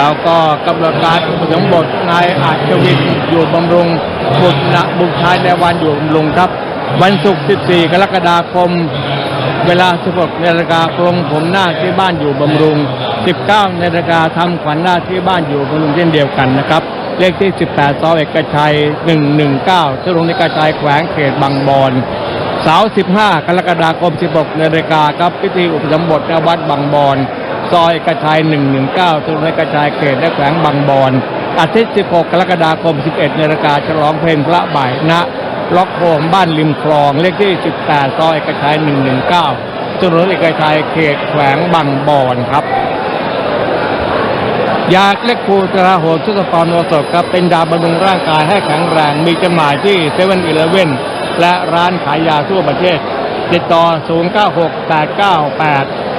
แล้วก็กำหนดการสมบทนายอาชวินอยู่บำรุงบุตรณบุตรชายในวันอยู่บำรุงครับ วันศุกร์ 14 กรกฎาคม เวลา 16นาฬิกาปรงผมหน้าที่บ้านอยู่บำรุง 19นาฬิกาทำขวัญหน้าที่บ้านอยู่บำรุงเช่นเดียวกันนะครับ เลขที่ 18 ซอยเอกชัย 119ที่โรงเรียนเอกชัยแขวงเขตบางบอนเสาร์ 15 กรกฎาคม 16นาฬิกาครับพิธีอุปสมบทณวัดบางบอน ซอยเอกชัย119ถนนเอกชัยเขตและแขวงบางบอนอาทิตย์ 16 กรกฎาคม 11นาฬิกาฉลองเพลงพระบ่ายณล็อกโฮมบ้านริมคลอง เลขที่ 18 ซอยเอกชัย119ถนนเอกชัยเขตแขวงบางบอนครับยาเล็กคูตราโหดชุดปอนโนสดครับเป็นยาบำรุงร่างกายให้แข็งแรง มีจำหน่ายที่เซเว่นอีเลเว่นและร้านขายยาทั่วประเทศ ติดต่อ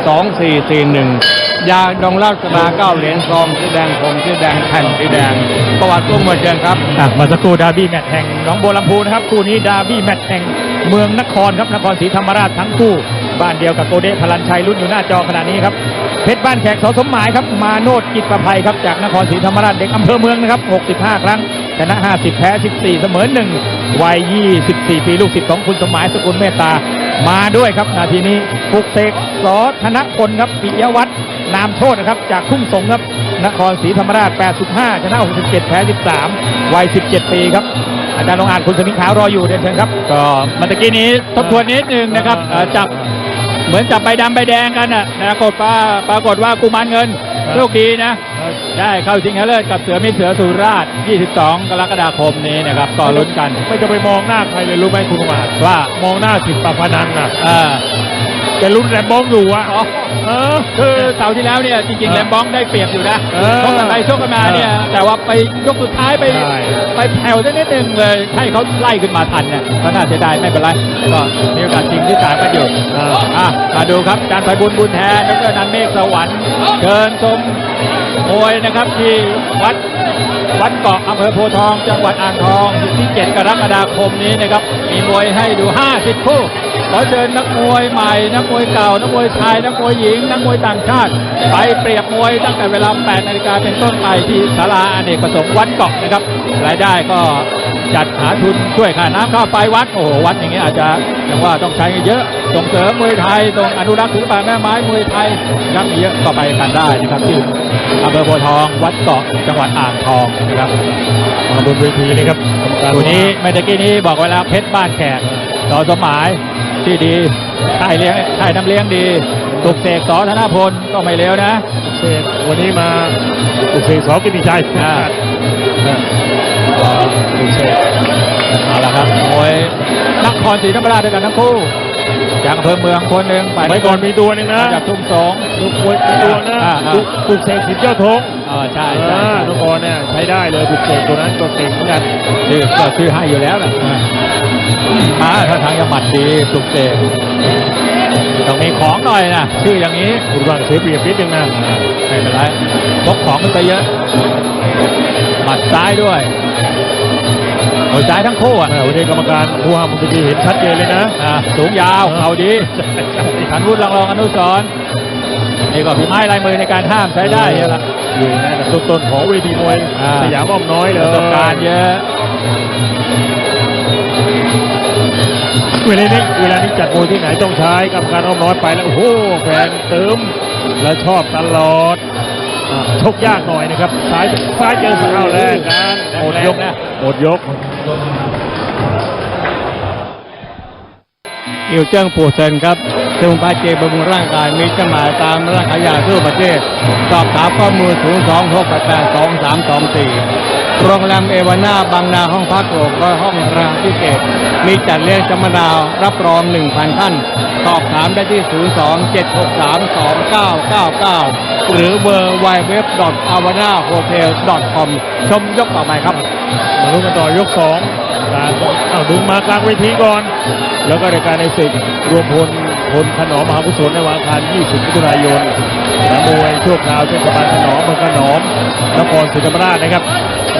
2441 ยาดองเล่าตราเก้าเหรียญทองสีแดงผมสีแดงแผ่นสีแดง ประวัติตุ้มมาเชิญครับอะเมาสักครู่ดาร์บี้แมตช์แห่งหนองบัวลำพูนะครับคู่นี้ดาร์บี้แมตช์แห่งเมืองนครครับนครศรีธรรมราชทั้งคู่ บ้านเดียวกับโกเดพลันชัยรุ่นอยู่หน้าจอขณะนี้ครับเพชรบ้านแขกสสมหมายครับมาโนดกิจประภัยครับจากนครศรีธรรมราชเด็กอำเภอเมืองนะครับ65 ครั้ง ชนะ 50 แพ้ 14 เสมอ 1 วัย 24 ปีลูกศิษย์ของคุณสมหมายสกุลเมตตา มาด้วยครับ นาทีนี้ฟุกเสกสอธนพลครับปิยวัฒน์นามโชตนะครับ จากทุ่งสงครับ นครศรีธรรมราช 85 ชนะ 67 แพ้ 13 วัย 17 ปีครับอาจารย์ลงอ่านคุณสมิงขาวรออยู่เดินเชิญครับ ก็เมื่อตะกี้นี้ทบทวนนิดนึงนะครับเอ่อจับเหมือนจับใบดำใบแดงกันน่ะปรากฏว่าปรากฏว่ากุมารเงินโชคดีนะ ได้เข้าชิงชนะเลิศกับเสือมิตรเสือสุราษฎร์ 22 กรกฎาคมนี้นะครับก็ลุ้นกัน ไม่จะไปมองหน้าใครเลยรู้ไหมคุณกุมารว่ามองหน้าสิบปะพนันน่ะเออแกลุ้นแรมบองอยู่อะอ๋อ เออ คือเสาร์ที่แล้วเนี่ยจริงๆแลมบ้องได้เปรียบอยู่นะเออชกกันไปชกกันมาเนี่ย แต่ว่าไปยกสุดท้ายไปใช่ ไปแผ่วสักนิดนึงเลยให้เขาไล่ขึ้นมาทันเนี่ยก็น่าเสียดายไม่เป็นไรก็มีโอกาสชิงที่สามกันอยู่อะมาดูครับการไพบุญบุญแทนดรนันเมฆสวรรค์เชิญชมมวยนะครับที่วัด วัดเกาะอำเภอโพธิ์ทอง จังหวัดอ่างทองที่ 7 กรกฎาคมนี้นะครับ มีมวยให้ดู 50 คู่ ขอเชิญนักมวยใหม่ นักมวยเก่า นักมวยชาย นักมวยหญิง นักมวยต่างชาติ ไปเปรียบมวยตั้งแต่เวลา 8 นาฬิกาเป็นต้นไปที่ศาลาอเนกประสงค์วัดเกาะนะครับ รายได้ก็จัดหาทุนช่วยค่าน้ำค่าไฟวัด โอ้โห วัดอย่างเงี้ยอาจจะอย่างว่าต้องใช้เงินเยอะ ส่งเสริมมวยไทยส่งอนุรักษ์ศิลปะแม่ไม้มวยไทยนักมีเยอะก็ไปกันได้นะครับที่อำเภอโพธิ์ทอง วัดเกาะ จังหวัดอ่างทองนะครับมาบนเวทีเลยครับกรรมการตัวนี้เมื่อกี้นี้บอกไว้แล้วเพชรบ้านแขกต่อสมหมาย ที่ดีค่ายเลี้ยงค่ายน้ำเลี้ยงดีตุกเสกสอธนพลก็ไม่เลวนะเสกวันนี้มาตุกเสกสอกิติชัยอ่าตุกเสกเอาละครับมวยนครศรีธรรมราชด้วยกันทั้งคู่จากอำเภอเมืองคนหนึ่งไปไว้ก่อนมีตัวหนึงนะจากทุ่งสงลูกมวยมีตัวนะอ่าอ่าตุกตุกเสกสิทธิ์เจ้าทงเออใช่อ่ใช่าทุกคนเนี่ยใช้ได้เลยตุกเสกตัวนั้นก็เก่งเหมือนกันชื่อก็ชื่อให้อยู่แล้วนะมาถ้าทางจะหมัดดีสุกเสกต้องมีของหน่อยนะชื่ออย่างนี้คุณวางเสียเปรียบนิดนึงนะไม่เป็นไรพกของมันไปเยอะหมัดซ้ายด้วยหัวซ้ายทั้งคู่อะอ่าวันนี้กรรมการผู้ห้ามมุมทีเห็นชัดเจนเลยนะอะสูงยาวเข่าดีขันวุฒิรองรองอนุสรณ์นี่ก็ฝีไม้ลายมือในการห้ามใช้ได้เยอะละอยู่ในอันดับต้นๆของเวทีมวยอ่าสยามอ้อมน้อยเลปยระสบการณ์เยอะ เวลานี้เวลานี้จัดมวยที่ไหนต้องใช้กรรมการอ้อมน้อยไปแล้วโอ้โหแฟนเติมและชอบตลอดอ่าชกยากหน่อยนะครับซ้ายซ้ายเจอสาวแรกกันหมดยกแรงนะหมดยกอิวเจิ้งปู่เซินครับสมุนไพรเจบำรุงร่างกายมีจำหน่ายตามร้านขายยาทั่วประเทศ สอบถามข้อมูล 0 2 6 8 8 2 3 2 4 โรงแรมเอวาน่าบางนาห้องพักโรงก็ห้องราพิเศษมีจัดเลี้ยงสัมมนารับรอง 1,000 ท่าน สอบถามได้ที่ 0 2 7 6 3 2 9 9 9 หรือ w w w a v a n a h o t e l c o m ชมยกต่อไปครับมาลุ้นกันต่อยกสองการเอาดึงมากลางเวทีก่อน แล้วก็รายการในศึกรวมพลพลขนอมมหากุศลในวันอังคาร 20มิถุนายนนมมวยชั่วคราวเทศบาลขนอมเมืองขนอมนครศรีธรรมราชนะครับ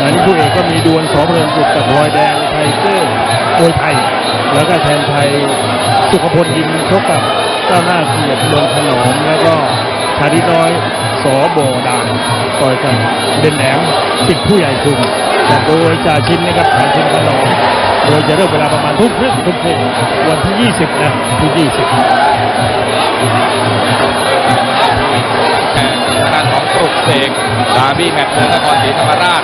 อันนี้ผู้เอกก็มีดวลสองเรือนจุดกับรอยแดงไทเกอร์มวยไทย แล้วก็แทนไทยสุขพลยิมชกกับเจ้าหน้าเกียรติเมืองขนอมแล้วก็ชาดิน้อยสอโบดานต่อยกันเด่นแหลมสิทธิ์ผู้ใหญ่ชุม โดยจ่าชินนะครับจ่าชินขนอมโดยจะเริ่มเวลาประมาณทุ่มครึ่งทุ่มครึ่งวันที่ 20 นะที่ 20ทางด้านของปลุกเสกดาร์บี้แมตช์เมืองนครศรีธรรมราช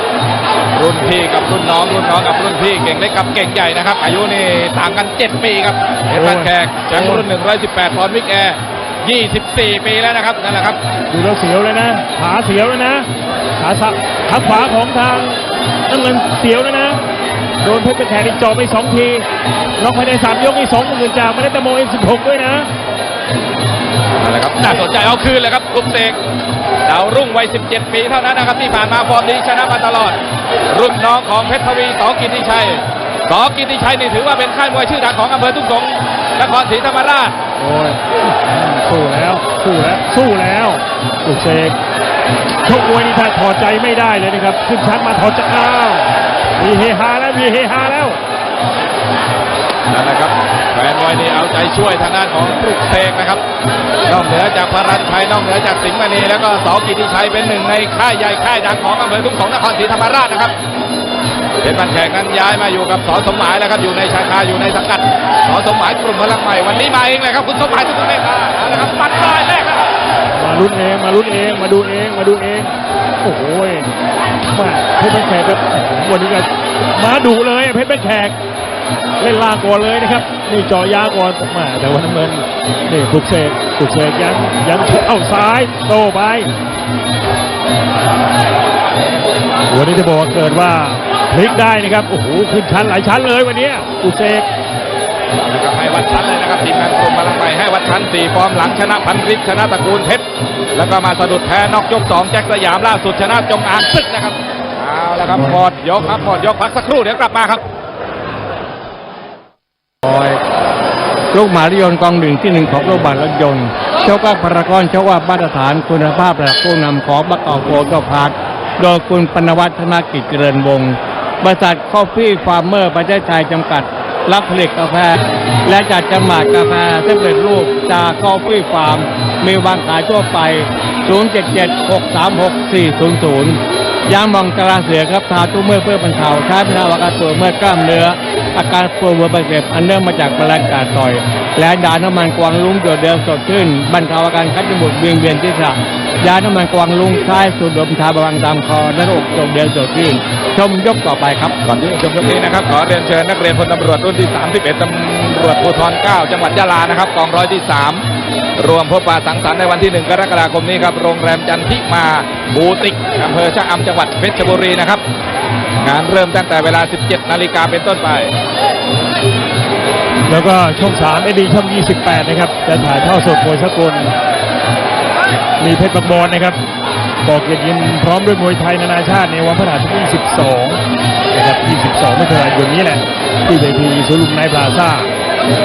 รุ่นพี่กับรุ่นน้อง รุ่นน้องกับรุ่นพี่ เก่งเล็กกับเก่งใหญ่นะครับ อายุนี่ต่างกัน 7 ปีครับเพชรบ้านแขกแชมป์รุ่น 118ปอนด์วิกแอร์ 24 ปีแล้วนะครับนั่นแหละครับ ดูแล้วเสียวเลยนะ ขาเสียวเลยนะ ขาสับขาขวาของทาง น้ำเงินเสียวเลยนะ โดนเพชรแขกนี่เจ่อไปสองทีล็อกภายในสามยกนี่สองหมื่นจากมาได้ตะโมเอ็มสิบหกด้วยนะนั่นแหละครับน่าสนใจเอาคืนเลยครับปลุกเสกดาวรุ่งวัย 17 ปีเท่านั้นนะครับที่ผ่านมาฟอร์มดีชนะมาตลอด รุ่นน้องของเพชรทวีสอกิติชัยสอกิติชัยนี่ถือว่าเป็นค่ายมวยชื่อดังของอำเภอทุ่งสงนครศรีธรรมราชโอ้ยสู้แล้ว สู้แล้ว สู้แล้วสุกเสก ชกมวยนี่ถ้าถอดใจไม่ได้เลยนะครับ ขึ้นชั้นมาถอดใจอ้าวมีเฮฮาแล้วมีเฮฮาแล้วนั่นแหละครับแฟนมวยนี่เอาใจช่วยทางด้านของปลุกเสกนะครับนอกเหนือจากพรัญชัยนอกเหนือจากสิงห์มณีแล้วก็สอกิติชัยเป็นหนึ่งในค่ายใหญ่ค่ายดังของอำเภอทุ่งสงนครศรีธรรมราชนะครับเพชรบันแขกนั้นย้ายมาอยู่กับสอสมหมายแล้วครับอยู่ในชาคาอยู่ในสังกัดสอสมหมายกลุ่มพลังใหม่วันนี้มาเองเลยครับคุณสมหมายทุกคนเมฆมาเอาละครับปัดลอยแรกนะครับ ลุ้นเองมาลุ้นเองมาดูเองมาดูเองโอ้โหม่เพชรบ้านแขกครับวันนี้ก็มาดุเลยเพชรบ้านแขกเล่นลาก่อนเลยนะครับ นี่จาะยาก่อนม่แต่วันน้ำเงินนี่ปลุกเสกปลุกเสกยังยังเอ้าซ้ายโตไปวันนี้จะบอกว่าเกิดว่าพลิกได้นะครับโอ้โหขึ้นชั้นหลายชั้นเลยวันนี้ปลุกเสก นะครับให้วัดชั้นเลยนะครับทีมงานกลุ่มพลังใหม่ให้วัดชั้นสี่ฟอร์มหลังชนะพันริบชนะตระกูลเพชรแล้วก็มาสะดุดแพ้นอกยกสองแจ็คสยามล่าสุดชนะจงอางศึกนะครับเอาละครับหมดยกครับหมดยกพักสักครู่เดี๋ยวกลับมาครับคอยลูกหมารถยนกองหนึ่งที่หนึ่งของโรงพยาบาลรถยนต์เจ้าว่าพารากอนเจ้าว่ามาตรฐานคุณภาพระดับผู้นำของบักเก่าโฟก็พาร์โดยคุณปนวัฒนกิจเจริญวงศ์บริษัทคอฟฟี่ฟาร์มเมอร์ประเทศไทยจำกัด รับผลิตกาแฟ และจัดจำหน่ายกาแฟสำเร็จรูปจากคอฟฟี่ฟาร์ม มีวางขายทั่วไป 077-636-400 ยางมองตราเสือครับทาตู้เมื่อเพื่อบรรเทาใช้บรรเทาอาการปวดเมื่อยกล้ามเนื้อ อาการปวดหัวบาดเจ็บอันเนื่องมาจากแมลงกาดต่อย และยาน้ำมันกวางลุ้งโดดเดิมสดชื่นบรรเทาอาการคัดจมูกเวียงเวียนที่ศีรษะ ยาน้ำมันกวางลุงใช้สูดดมทาบำรุงตามคอหน้าอกโดดเดิมสดชื่นชมยกต่อไปครับก่อนที่จะชมยกนี้นะครับขอเรียนเชิญนักเรียนพลตำรวจรุ่นที่ 31ตำรวจภูธร9จังหวัดยะลานะครับกองร้อยที่ 3 รวมพบปะสังสรรค์ในวันที่ 1 กรกฎาคมนี้ครับโรงแรมจันทิมาบูติกอำเภอชะอำจังหวัดเพชรบุรีนะครับงานเริ่มตั้งแต่เวลา 17 นาฬิกาเป็นต้นไป แล้วก็ช่อง3เอดีช่อง 28 นะครับ จะถ่ายทอดสดมวยสากล มีเพชรประมอนนะครับบอกเกียรติยินพร้อมด้วยมวยไทยนานาชาติในวันพฤหัสที่22นะครับ22มิถุนายนนี้แหละ ที่เวทีสุรุมไนท์พลาซ่า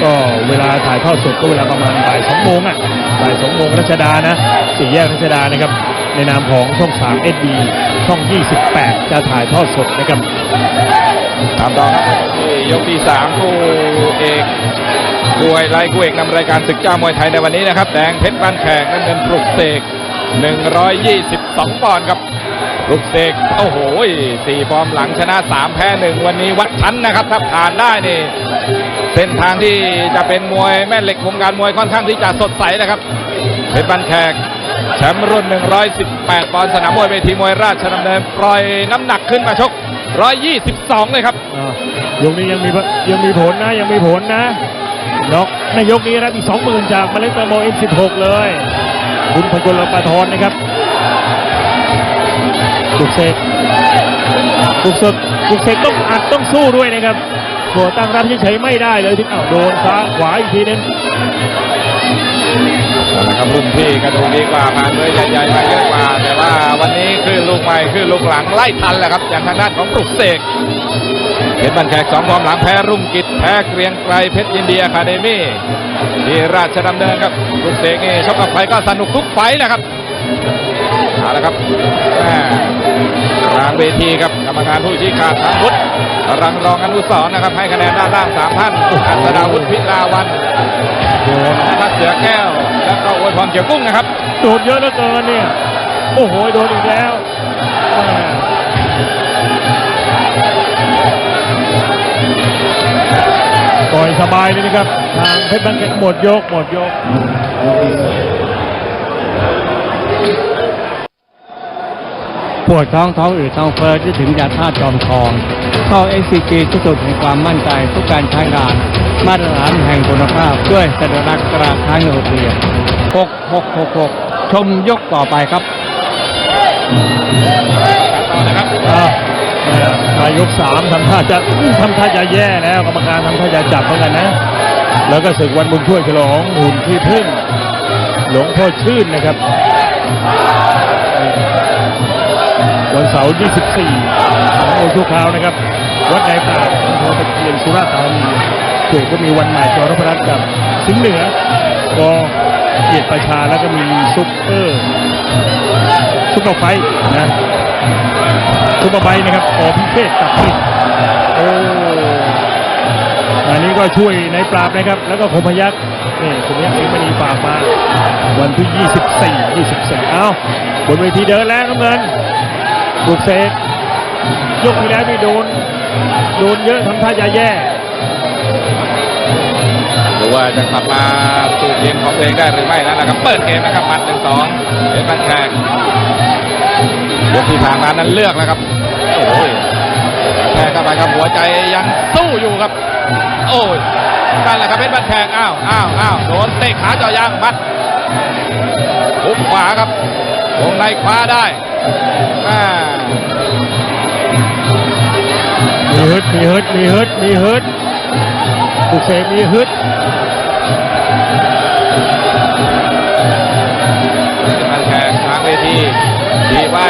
ก็เวลาถ่ายทอดสดก็เวลาประมาณบ่าย2โมงอะบ่าย2โมงรัชดานะสี่แยกรัชดานะครับ ในนามของช่อง3 SD ช่อง 28 จะถ่ายทอดสดนะครับ ตามต่อครับที่ยกที่สามคู่เอกคู่ไฮไลท์คู่เอกนำรายการศึกเจ้ามวยไทยในวันนี้นะครับ แดงเพชรบ้านแขกน้ำเงินปลุกเสก122ปอนด์ครับปลุกเสกโอ้โหสี่ฟอร์มหลังชนะ3แพ้1วันนี้วัดชั้นนะครับ ถ้าผ่านได้นี่เส้นทางที่จะเป็นมวยแม่เหล็กวงการมวยค่อนข้างที่จะสดใสนะครับเพชรบ้านแขกแชมป์รุ่น 118 ปอนด์สนามมวยเวทีมวยราชดำเนินปล่อยน้ำหนักขึ้นมาชก122 เลยครับ อ่ายกนี้ยังมียังมีผลนะยังมีผลนะน็อกในยกนี้รับอีกสองหมื่นจากเมล็ดตะโมเอ็มสิบหกเลย คุณพกลปาทรนะครับบุกเสกบุกเสกบุกเสกต้องอัดต้องสู้ด้วยนะครับโหัวตั้งรับเฉยๆไม่ได้เลยที่อ้าวโดนซ้ายขวาอีกทีนึง เอาละครับรุ่นพี่กระดูกดีกว่าผ่านเลยใหญ่ๆมาเยอะกว่า แต่ว่าวันนี้คือลูกใหม่คือลูกหลังไล่ทันแหละครับอย่างทางด้านของปลุกเสกเพชรบันแขกสองฟอร์มหลังแพ้รุ่งกิจแพ้เกรียงไกรเพชรยินดีอะคาเดมี่ที่ราชดำเนินครับปลุกเสกนี่ชกกับใครก็สนุกทุกไฟนะครับเอาละครับกลางเวทีครับ รรมรมการผู้ชี้ขาดทางวุฒิรังรองอนุสรณ์นะครับ ให้คะแนนด้านล่างสามท่านอัศดาวุฒิพิลาวันโดนนะครับเสือแก้ว แล้วก็อวยพรเกี่ยวกุ้งนะครับโดนเยอะเหลือเกินเนี่ย โอ้โหโดนอีกแล้วต่อยสบายเลยนะครับ ทางเพชรบังเก็ตหมดยกหมดยก ปวดท้องท้องอืดท้องเฟ้อที่ถึงยาธาตุจอมทอง เข้า SCG ที่สุดแห่งความมั่นใจทุกการใช้งาน มาตรฐานแห่งคุณภาพด้วยสัญลักษณ์ตราช้างโรงเรียน6666 ชมยกต่อไปครับต่อนะครับอ้าวมายกสามทำท่าจะทำท่าจะแย่แล้วกรรมการทำท่าจะจับเหมือนกันนะ แล้วก็ศึกวันบุญช่วยฉลองหุ่นที่พึ่ง หลวงพ่อชื่นนะครับ วันเสาร์ 24ของโอชุคราวนะครับ วัดในป่าอำเภอตะเคียนสุราษฎร์ธานีเกิดก็มีวันใหม่จอรพรัตน์กับสิงห์เหนือก็เกียรติประชาแล้วก็มีซุปเปอร์ซุปเปอร์ไฟนะซุปเปอร์ไบค์นะครับออพิเชษกับพิษโอ้อันนี้ก็ช่วยในปราบนะครับ แล้วก็คมพยักษ์นี่คมพยักษ์สิงห์มณีฝากมา วันที่ 24 24 เอ้าบนเวทีเดินแล้วน้ำเงิน บุกเซตยกที่แล้วนี่โดน โดนเยอะทำท่าจะแย่หรือว่าจะกลับมาสู่เกมของตัวเองได้หรือไม่นะครับ เปิดเกมนะครับมัดหนึ่งสองเป็นบันแข่งยกที่ผ่านมานั้นเลือกแล้วครับโอ้ยแทงเข้าไปครับหัวใจยังสู้อยู่ครับ โอ้ยนั่นแหละครับเพชรบันแข่งอ้าวอ้าวอ้าวโดนเตะขาเจาะยางมัดหุบขวาครับวงในคว้าได้ มีฮึดมีฮึดมีฮึดมีฮึดบุกเซตมีฮึดมันแข่งทางเวทีดีไว้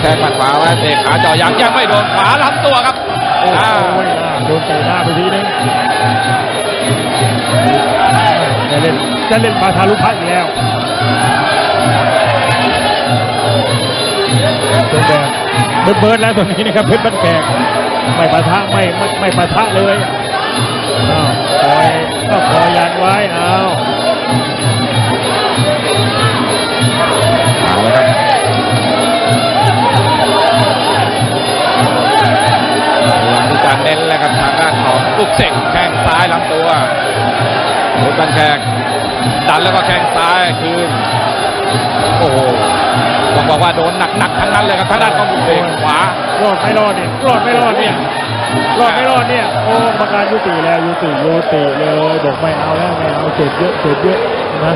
แทงหมัดขวาไว้เตะขาเจาะยางยังไม่โดนขวาลำตัวครับโอ้โหอ่าโดนเตะหน้าไปทีนึงจะเล่นจะเล่นปาทารุพักอีกแล้ว เบิร์ดแล้วตอนนี้นะครับเพชรบ้านแขกไม่ปะทะไม่ไม่ไม่ปะทะเลยอ้าวคอยก็คอยยันไว้เอาเอาละครับพยายามที่จะเน้นแล้วครับทางด้านของปุกเสกแข้งซ้ายลำตัวรถบันแขกดันแล้วก็แข้งซ้ายคืน โอ้โหต้องบอกว่าโดนหนักๆทั้งนั้นเลยครับทางด้านของปุกเสกขวารอดไม่รอดเนี่ยรอดไม่รอดเนี่ยรอดไม่รอดเนี่ยโอ้กรรมการยุติแล้วยุติยุติเลยบอกไม่เอาแล้วไม่เอาเจ็บเยอะเจ็บเยอะนะ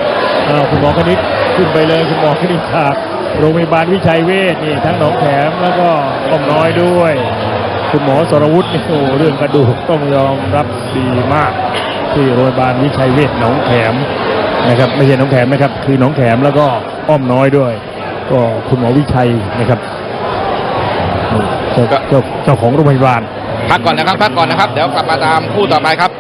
อ้าวคุณหมอคณิตขึ้นไปเลยคุณหมอคณิตจากโรงพยาบาลวิชัยเวชนี่ทั้งหนองแขมแล้วก็ก้อมน้อยด้วย คุณหมอสรวุฒินี่โอ้เรื่องกระดูกต้องยอมรับดีมาก ที่โรงพยาบาลวิชัยเวชหนองแขม นะครับไม่ใช่หนองแขมนะครับคือหนองแขมแล้วก็อ้อมน้อยด้วย ก็คุณหมอวิชัยนะครับนี่เจ้าเจ้าเจ้าของโรงพยาบาล พักก่อนนะครับพักก่อนนะครับ เดี๋ยวกลับมาตามคู่ต่อไปครับ